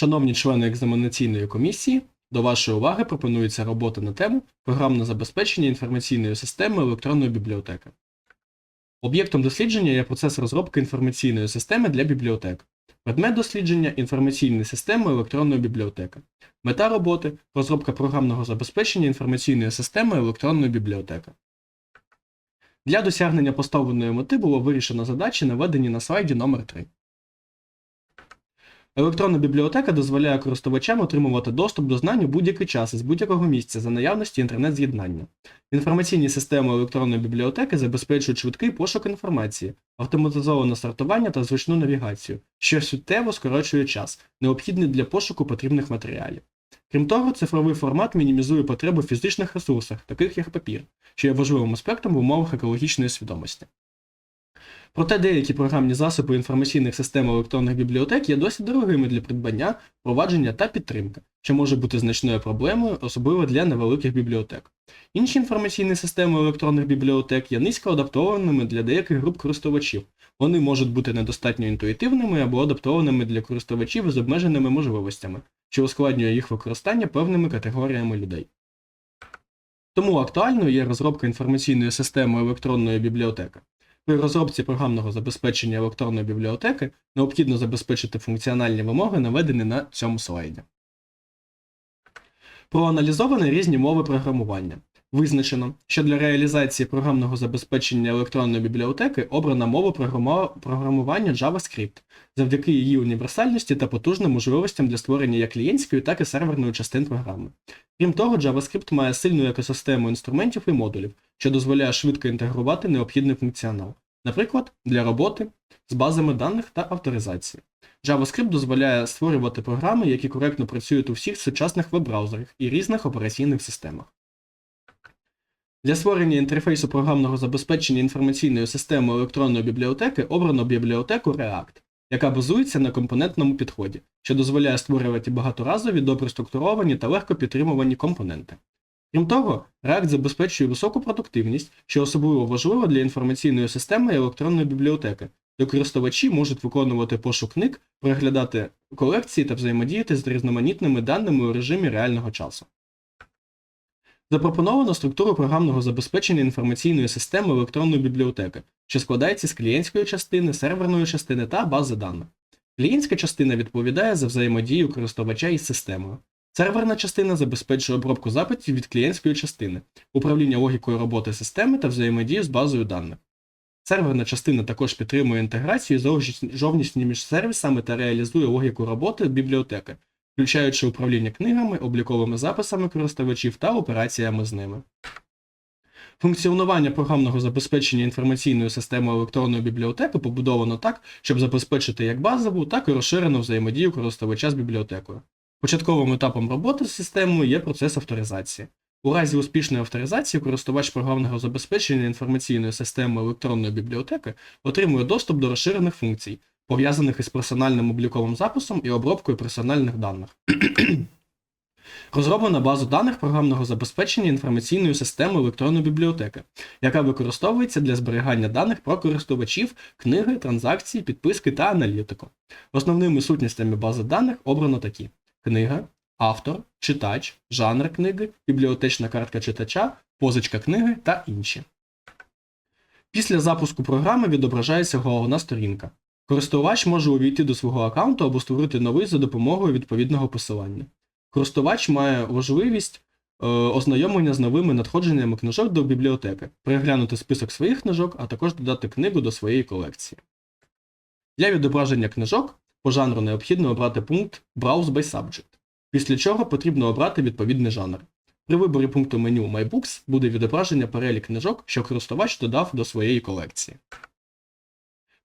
Шановні члени екзаменаційної комісії, до вашої уваги пропонується робота на тему програмне забезпечення інформаційної системи електронної бібліотеки. Об'єктом дослідження є процес розробки інформаційної системи для бібліотек. Предмет дослідження інформаційні системи електронної бібліотеки. Мета роботи розробка програмного забезпечення інформаційної системи електронної бібліотеки. Для досягнення поставленої мети було вирішено задачі, наведені на слайді номер 3 Електронна бібліотека дозволяє користувачам отримувати доступ до знань у будь-який час із будь-якого місця за наявності інтернет-з'єднання. Інформаційні системи електронної бібліотеки забезпечують швидкий пошук інформації, автоматизоване сортування та зручну навігацію, що суттєво скорочує час, необхідний для пошуку потрібних матеріалів. Крім того, цифровий формат мінімізує потребу в фізичних ресурсах, таких як папір, що є важливим аспектом в умовах екологічної свідомості. Проте деякі програмні засоби інформаційних систем електронних бібліотек є досить дорогими для придбання, впровадження та підтримки, що може бути значною проблемою, особливо для невеликих бібліотек. Інші інформаційні системи електронних бібліотек є низько адаптованими для деяких груп користувачів. Вони можуть бути недостатньо інтуїтивними або адаптованими для користувачів з обмеженими можливостями, що ускладнює їх використання певними категоріями людей. Тому актуальною є розробка інформаційної системи електронної бібліотеки. При розробці програмного забезпечення електронної бібліотеки необхідно забезпечити функціональні вимоги, наведені на цьому слайді. Проаналізовані різні мови програмування. Визначено, що для реалізації програмного забезпечення електронної бібліотеки обрана мова програмування JavaScript завдяки її універсальності та потужним можливостям для створення як клієнтської, так і серверної частин програми. Крім того, JavaScript має сильну екосистему інструментів і модулів, що дозволяє швидко інтегрувати необхідний функціонал, наприклад, для роботи з базами даних та авторизації. JavaScript дозволяє створювати програми, які коректно працюють у всіх сучасних веб-браузерах і різних операційних системах. Для створення інтерфейсу програмного забезпечення інформаційної системи електронної бібліотеки обрано бібліотеку React, яка базується на компонентному підході, що дозволяє створювати багаторазові, добре структуровані та легко підтримувані компоненти. Крім того, React забезпечує високу продуктивність, що особливо важливо для інформаційної системи електронної бібліотеки, де користувачі можуть виконувати пошук книг, переглядати колекції та взаємодіяти з різноманітними даними у режимі реального часу. Запропоновано структуру програмного забезпечення інформаційної системи електронної бібліотеки, що складається з клієнтської частини, серверної частини та бази даних. Клієнтська частина відповідає за взаємодію користувача із системою. Серверна частина забезпечує обробку запитів від клієнтської частини, управління логікою роботи системи та взаємодію з базою даних. Серверна частина також підтримує інтеграцію з зовнішніми сервісами та реалізує логіку роботи бібліотеки, включаючи управління книгами, обліковими записами користувачів та операціями з ними. Функціонування програмного забезпечення інформаційної системи електронної бібліотеки побудовано так, щоб забезпечити як базову, так і розширену взаємодію користувача з бібліотекою. Початковим етапом роботи з системою є процес авторизації. У разі успішної авторизації користувач програмного забезпечення інформаційної системи електронної бібліотеки отримує доступ до розширених функцій, пов'язаних із персональним обліковим записом і обробкою персональних даних. Розроблена база даних програмного забезпечення інформаційної системи електронної бібліотеки, яка використовується для зберігання даних про користувачів, книги, транзакції, підписки та аналітику. Основними сутностями бази даних обрано такі: книга, автор, читач, жанр книги, бібліотечна картка читача, позичка книги та інші. Після запуску програми відображається головна сторінка. Користувач може увійти до свого аккаунту або створити новий за допомогою відповідного посилання. Користувач має можливість е, ознайомлення з новими надходженнями книжок до бібліотеки, переглянути список своїх книжок, а також додати книгу до своєї колекції. Для відображення книжок по жанру необхідно обрати пункт Browse by Subject, після чого потрібно обрати відповідний жанр. При виборі пункту меню My Books буде відображення перелік книжок, що користувач додав до своєї колекції.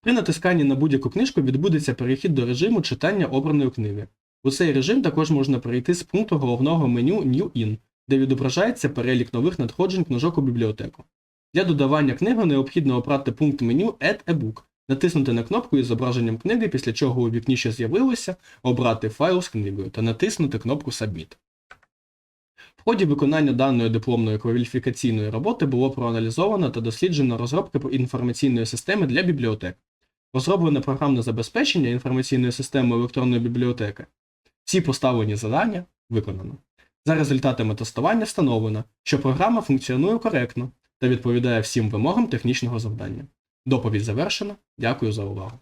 При натисканні на будь-яку книжку відбудеться перехід до режиму читання обраної книги. У цей режим також можна перейти з пункту головного меню New In, де відображається перелік нових надходжень книжок у бібліотеку. Для додавання книги необхідно обрати пункт меню Add a Book, натиснути на кнопку із зображенням книги, після чого у вікні, що з'явилося, обрати файл з книгою та натиснути кнопку Submit. В ході виконання даної дипломної кваліфікаційної роботи було проаналізовано та досліджено розробка інформаційної системи для бібліотек. Розроблене програмне забезпечення інформаційної системи електронної бібліотеки Всі поставлені завдання виконано. За результатами тестування встановлено, що програма функціонує коректно та відповідає всім вимогам технічного завдання. Доповідь завершена. Дякую за увагу.